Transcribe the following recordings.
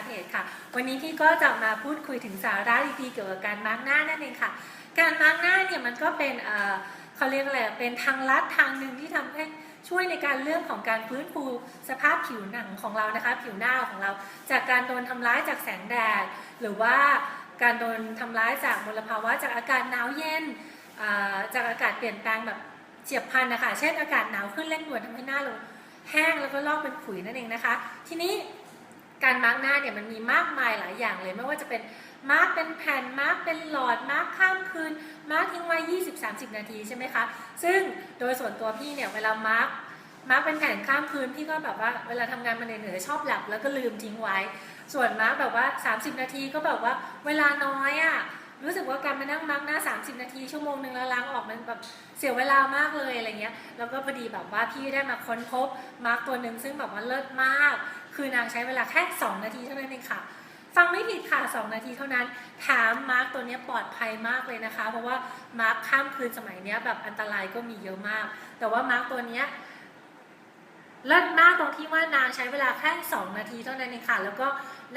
าเหตุค่ะ วันนี้พี่ก็จะมาพูดคุยถึงสาระดีๆเกี่ยวกับการมาร์กหน้านั่นเองค่ะ การมาร์กหน้าเนี่ยมันก็เป็นเขาเรียกอะไรเป็นทางลัดทางหนึ่งที่ทำให้ช่วยในการเรื่องของการฟื้นฟูสภาพผิวหนังของเรานะคะ ผิวหน้าของเรา จากการโดนทำร้ายจากแสงแดด หรือว่าการโดนทำร้ายจากมลภาวะจากอากาศหนาวเย็นจากอากาศเปลี่ยนแปลงแบบเฉียบพลันนะคะ เช่นอากาศหนาวขึ้นเร่งด่วนทำให้หน้าเราแห้งแล้วก็ลอกเป็นขุยนั่นเองนะคะ ทีนี้ การมาร์กหน้าเนี่ยมันมีมากมายหลายอย่างเลย ไม่ว่าจะเป็นมาร์กเป็นแผ่นมาร์กเป็นหลอดมาร์กข้ามคืนมาร์กทิ้งไว้ 20-30 นาทีใช่ไหมคะซึ่งโดยส่วนตัวพี่เนี่ยเวลามาร์กมาร์กเป็นแผ่นข้ามคืนพี่ก็แบบว่าเวลาทำงานมาเหนื่อยๆชอบหลับแล้วก็ลืมทิ้งไว้ ส่วนมาร์กแบบว่า 30 นาทีก็แบบว่าเวลาน้อยอะ่ะรู้สึกว่าการมานั่งมาร์กหน้า 30 นาทีชั่วโมงหนึ่งแล้วล้างออกมันแบบเสียเวลามากเลยอะไรเงี้ยแล้วก็พอดีแบบว่าพี่ได้มาค้นพบมาร์กตัวหนึ่งซึ่งแบบว่าเลิศมาก คือนางใช้เวลาแค่ 2 นาทีเท่านั้นเองค่ะ ฟังไม่ผิดค่ะ 2 นาทีเท่านั้นถามมาร์กตัวนี้ปลอดภัยมากเลยนะคะ เพราะว่ามาร์กข้ามคืนสมัยนี้แบบอันตรายก็มีเยอะมาก แต่ว่ามาร์กตัวนี้เลิศมากตรงที่ว่านางใช้เวลาแค่ 2 นาทีเท่านั้นเองค่ะ แล้วก็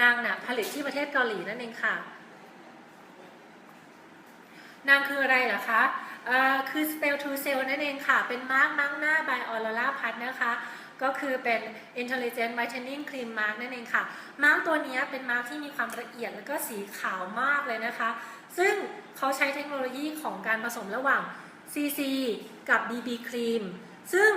นางน่ะผลิตที่ประเทศเกาหลีนั่นเองค่ะ นางคืออะไรเหรอคะเอ่อคือ Spell to Cell นั่นเองค่ะ เป็นมาร์กมาร์กหน้า by Aurora พัทนะคะ ก็คือเป็น Intelligent Whitening Cream Mark นั่นเองค่ะ มาร์กตัวนี้เป็นมาร์กที่มีความละเอียดแล้วก็สีขาวมากเลยนะคะ ซึ่งเขาใช้เทคโนโลยีของการผสมระหว่าง CC กับ BB Cream ซึ่ง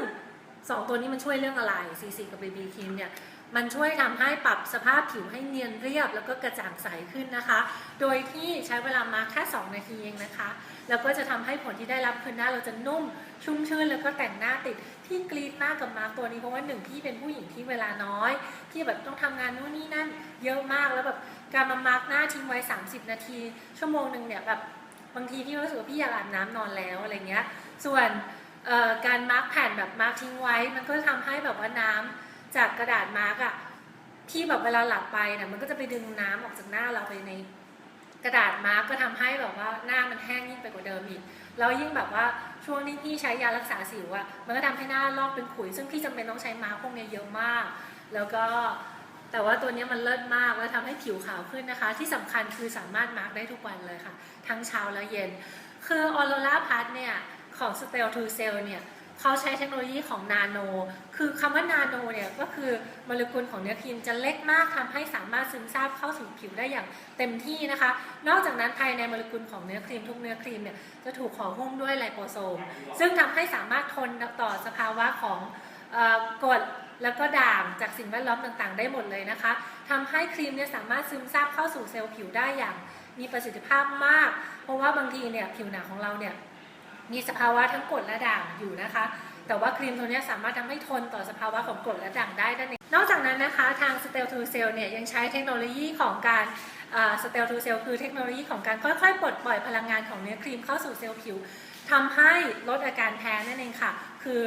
2ตัวนี้มันช่วยเรื่องอะไร CC กับ BB Cream เนี่ยมันช่วยทำให้ปรับสภาพผิวให้เนียนเรียบ แล้วก็กระจ่างใสขึ้นนะคะ โดยที่ใช้เวลามาแค่ 2 นาทีเองนะคะ แล้วก็จะทำให้ผลที่ได้รับคือหน้าเราจะนุ่ม ชุ่มชื่น แล้วก็แต่งหน้าติด ที่กรีดมากกับมาร์กตัวนี้เพราะว่าหนึ่งพี่เป็นผู้หญิงที่เวลาน้อยพี่แบบต้องทำงานนู่นนี่นั่นเยอะมากแล้วแบบการมามาร์กหน้าทิ้งไว้ 30 นาที ชั่วโมงหนึ่งเนี่ยแบบบางทีพี่รู้สึกว่าพี่อยากอาบน้ำนอนแล้วอะไรเงี้ย ส่วน การมาร์กแผ่นแบบมาร์กทิ้งไว้ มันก็ทำให้แบบว่าน้ำจากกระดาษมาร์กอะที่แบบเวลาหลับไปเนี่ยมันก็จะไปดึงน้ำออกจากหน้าเราไปในกระดาษมาร์กก็ทำให้แบบว่าหน้ามันแห้งยิ่งไปกว่าเดิมอีกแล้วยิ่งแบบว่าช่วงที่พี่ใช้ยารักษาสิวอะมันก็ทำให้หน้าลอกเป็นขุย ซึ่งพี่จำเป็นต้องใช้มาร์กพวกนี้เยอะมาก แล้วก็แต่ว่าตัวนี้มันเลิศมากแล้วทำให้ผิวขาวขึ้นนะคะ ที่สำคัญคือสามารถมาร์กได้ทุกวันเลยค่ะ ทั้งเช้าและเย็น คือออโรราพัทเนี่ย ของ s t e l to Cell เนี่ยเขาใช้เทคโนโลยีของนาโน คือคำว่านาโนเนี่ยก็คือโมเลกุลของเนื้อครีมจะเล็กมากทำให้สามารถซึมซาบเข้าสู่ผิวได้อย่างเต็มที่นะคะ นอกจากนั้นภายในโมเลกุลของเนื้อครีมทุกเนื้อครีมเนี่ยจะถูกห่อหุ้มด้วยไลโปโซม ซึ่งทำให้สามารถทนต่อสภาวะของออกรดแล้วก็ด่างจากสิ่งแวดล้อมต่างๆ ได้หมดเลยนะคะทำให้ครีมเนี่ยสามารถซึมซาบเข้าสู่เซลล์ผิวได้อย่างมีประสิทธิภาพมาก เพราะว่าบางทีเนี่ยผิวหนังของเราเนี่ย มีสภาวะทั้งกรดและด่างอยู่นะคะ แต่ว่าครีมตัวนี้สามารถทำให้ทนต่อสภาวะของกรดและด่างได้นั่นเองนอกจากนั้นนะคะทาง s t e l to Cell เนี่ยยังใช้เทคโนโลยีของการสเตลทูเซลคือเทคโนโลยีของการค่อยๆ ปลดปล่อยพลังงานของเนื้อครีมเข้าสู่เซลล์ผิวทำให้ลดอาการแพ้นั่นเองค่ะ คือ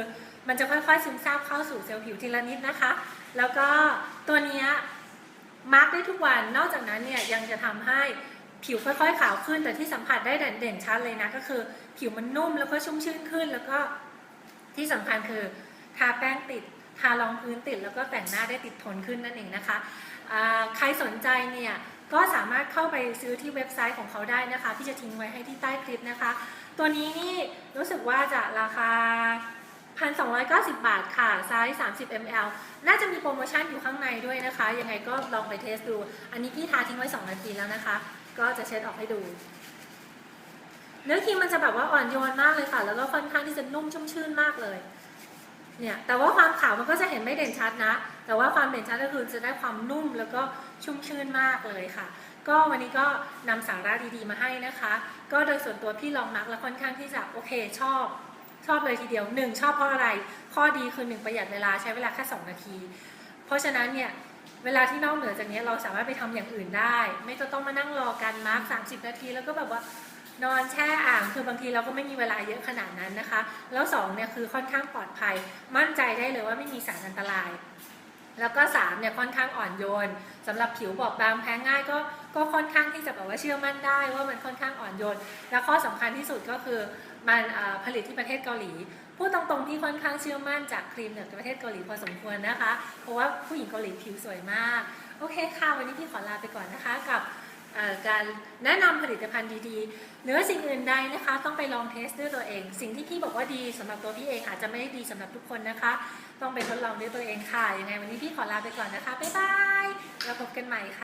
มันจะค่อยๆซึมซาบเข้าสู่เซลล์ผิวทีละนิดนะคะ แล้วก็ตัวนี้มาร์กได้ทุกวันนอกจากนั้นเนี่ยยังจะทำให้ ผิวค่อยๆขาวขึ้นแต่ที่สัมผัสได้เด่นๆชัดเลยนะก็คือ ผิวมันนุ่มแล้วก็ชุ่มชื่นขึ้น แล้วก็ที่สำคัญคือทาแป้งติดทารองพื้นติดแล้วก็แต่งหน้าได้ติดทนขึ้นนั่นเองนะคะใครสนใจเนี่ยก็สามารถเข้าไปซื้อที่เว็บไซต์ของเขาได้นะคะพี่จะทิ้งไว้ให้ที่ใต้คลิปนะคะ ตัวนี้นี่รู้สึกว่าจะราคา 1,290 บาทค่ะไซส์ 30 ml น่าจะมีโปรโมชั่นอยู่ข้างในด้วยนะคะ ยังไงก็ลองไปเทสดู อันนี้พี่ทาทิ้งไว้ 2 นาทีแล้วนะคะ ก็จะเช็ดออกให้ดู เนื้อครีมมันจะแบบว่าอ่อนโยนมากเลยค่ะ แล้วก็ค่อนข้างที่จะนุ่มชุ่มชื่นมากเลย เนี่ย แต่ว่าความขาวมันก็จะเห็นไม่เด่นชัดนะ แต่ว่าความเด่นชัดก็คือจะได้ความนุ่มแล้วก็ชุ่มชื่นมากเลยค่ะ ก็วันนี้ก็นำสาระดีๆมาให้นะคะ ก็โดยส่วนตัวพี่ลองมักแล้วค่อนข้างที่จะโอเคชอบชอบเลยทีเดียวหนึ่งชอบเพราะอะไร ข้อดีคือหนึ่งประหยัดเวลาใช้เวลาแค่ 2 นาที เพราะฉะนั้นเนี่ย เวลาที่นอกเหนือจากนี้เราสามารถไปทำอย่างอื่นได้ ไม่จะต้องมานั่งรอการมาร์ก30นาที แล้วก็แบบว่านอนแช่อ่างคือบางทีเราก็ไม่มีเวลาเยอะขนาดนั้นนะคะ แล้วสองเนี่ยคือค่อนข้างปลอดภัย มั่นใจได้เลยว่าไม่มีสารอันตราย แล้วก็3เนี่ยค่อนข้างอ่อนโยนสำหรับผิวบอบบางแพ้ง่ายก็ก็ค่อนข้างที่จะแบบว่าเชื่อมั่นได้ว่ามันค่อนข้างอ่อนโยน และข้อสำคัญที่สุดก็คือมันผลิตที่ประเทศเกาหลี พูดตรงๆที่ค่อนข้างเชื่อมั่นจากครีมจากประเทศเกาหลีพอสมควรนะคะ เพราะว่าผู้หญิงเกาหลีผิวสวยมาก โอเคค่ะ วันนี้พี่ขอลาไปก่อนนะคะกับการแนะนำผลิตภัณฑ์ดีๆ เหนือสิ่งอื่นใดนะคะ ต้องไปลองเทสด้วยตัวเอง สิ่งที่พี่บอกว่าดีสำหรับตัวพี่เองอาจจะไม่ได้ดีสำหรับทุกคนนะคะ ต้องไปทดลองด้วยตัวเองค่ะ ยังไงวันนี้พี่ขอลาไปก่อนนะคะ บ๊ายบาย แล้วพบกันใหม่ค่ะ